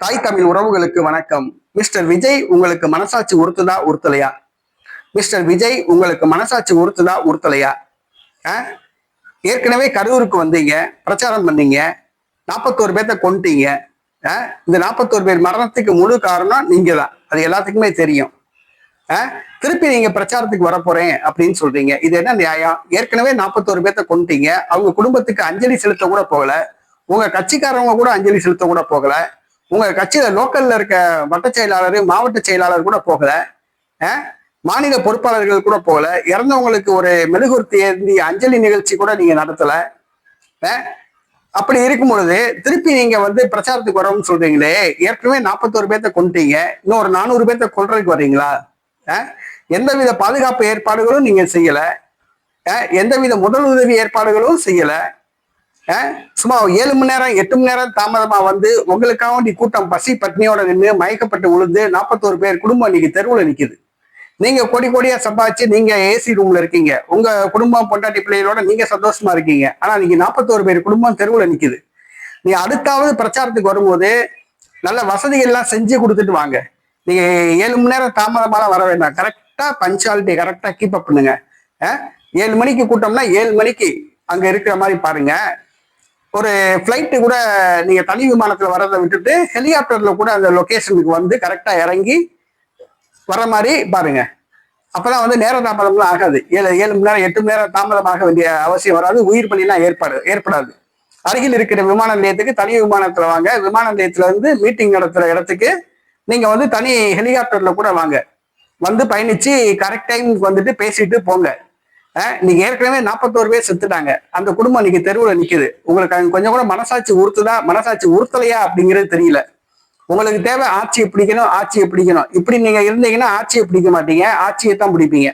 தாய் தமிழ் உறவுகளுக்கு வணக்கம். மிஸ்டர் விஜய் உங்களுக்கு மனசாட்சி உறுத்துதா உறுத்தலையா? மிஸ்டர் விஜய் உங்களுக்கு மனசாட்சி உறுத்துதா உறுத்தலையா? ஆ? ஏற்கனவே கரூருக்கு வந்தீங்க பிரச்சாரம் பண்ணீங்க நாற்பத்தோரு பேர்த்த கொண்டுட்டீங்க ஆ? இந்த நாற்பத்தோரு பேர் மரணத்துக்கு முழு காரணம் நீங்க தான் அது எல்லாத்துக்குமே தெரியும். ஆ? திருப்பி நீங்க பிரச்சாரத்துக்கு வர போறேன் அப்படின்னு சொல்றீங்க. இது என்ன நியாயம்? ஏற்கனவே நாற்பத்தோரு பேர்த்த கொண்டுட்டீங்க அவங்க குடும்பத்துக்கு அஞ்சலி செலுத்த கூட போகல உங்க கட்சிக்காரவங்க கூட அஞ்சலி செலுத்த கூட போகல உங்க கட்சியில லோக்கல்ல இருக்க வட்ட செயலாளர் மாவட்ட செயலாளர் கூட போகல ஆ? மாநில பொறுப்பாளர்கள் கூட போகல இறந்தவங்களுக்கு ஒரு மெழுகுர்த்தி ஏந்தி அஞ்சலி நிகழ்ச்சி கூட நீங்க நடத்தல ஆ? அப்படி இருக்கும் பொழுது திருப்பி நீங்க வந்து பிரச்சாரத்துக்கு வரோம்னு சொல்றீங்களே ஏற்கனவே நாற்பத்தோரு பேர்த்த கொண்டுட்டீங்க இன்னும் ஒரு நானூறு பேர்த்த கொள்றதுக்கு வர்றீங்களா ஆ? எந்தவித பாதுகாப்பு ஏற்பாடுகளும் நீங்க செய்யல ஆ? எந்தவித முதல் உதவி ஏற்பாடுகளும் செய்யலை சும்மா ஏழு மணி நேரம் எட்டு மணி நேரம் தாமதமா வந்து உங்களுக்காக வேண்டி கூட்டம் பசி பட்னியோட நின்று மயக்கப்பட்டு விழுந்து நாற்பத்தோரு பேர் குடும்பம் இன்னைக்கு தெருவில் நிற்குது நீங்க கோடி கோடியா சம்பாதிச்சு நீங்க ஏசி ரூம்ல இருக்கீங்க. உங்க குடும்பம் பொண்டாட்டி பிள்ளைகளோட நீங்க சந்தோஷமா இருக்கீங்க. ஆனா நீங்க நாற்பத்தோரு பேர் குடும்பம் தெருவில் நிற்குது நீ அடுத்தாவது பிரச்சாரத்துக்கு வரும்போது நல்ல வசதிகள் எல்லாம் செஞ்சு கொடுத்துட்டு வாங்க. நீங்க ஏழு மணி நேரம் தாமதமாலாம் வர வேண்டாம். கரெக்டா பஞ்சாலிட்டி கரெக்டா கீப் அப் பண்ணுங்க. ஆ? ஏழு மணிக்கு கூட்டம்னா ஏழு மணிக்கு அங்க இருக்கிற மாதிரி பாருங்க. ஒரு ஃப்ளைட்டு கூட நீங்க தனி விமானத்துல வர்றதை விட்டுட்டு ஹெலிகாப்டர்ல கூட அந்த லொக்கேஷனுக்கு வந்து கரெக்டா இறங்கி வர மாதிரி பாருங்க. அப்பதான் வந்து நேர தாமதம்லாம் ஆகாது. ஏழு ஏழு மணி நேரம் எட்டு மணி நேரம் தாமதமாக வேண்டிய அவசியம் வராது. உயிர் பலிலாம் ஏற்பாடு ஏற்படாது. அருகில் இருக்கிற விமான நிலையத்துக்கு தனி விமானத்துல வாங்க. விமான நிலையத்துல இருந்து மீட்டிங் நடத்துற இடத்துக்கு நீங்க வந்து தனி ஹெலிகாப்டர்ல கூட வாங்க. வந்து பயணிச்சு கரெக்ட் டைமுக்கு வந்துட்டு பேசிட்டு போங்க. நீங்க ஏற்கனவே நாற்பத்தோரு பேர் செத்துட்டாங்க. அந்த குடும்பம் இன்னைக்கு தெருவில் நிக்குது. உங்களுக்கு கொஞ்சம் கூட மனசாட்சி உறுத்துதா மனசாட்சி உறுத்தலையா அப்படிங்கிறது தெரியல. உங்களுக்கு தேவை ஆட்சியை பிடிக்கணும் ஆட்சியை பிடிக்கணும். இப்படி நீங்க இருந்தீங்கன்னா ஆட்சியை பிடிக்க மாட்டீங்க ஆட்சியை தான் பிடிப்பீங்க.